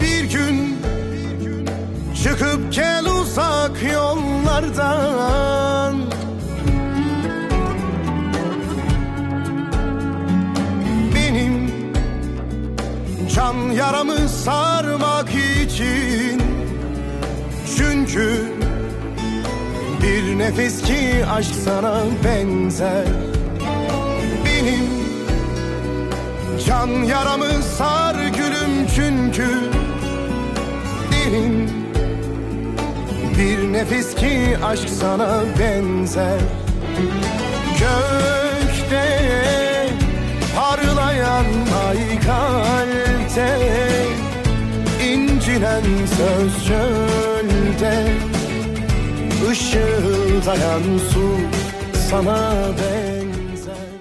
Bir gün çıkıp gel uzak yollardan. Benim can yaramı sarmak için Çünkü bir nefes ki aşk sana benzer can yaramı sar gülüm çünkü Derin. Bir nefes ki aşk sana benzer. Gökte parlayan ay kalpte incinen söz çölde. Işıldayan su sana benzer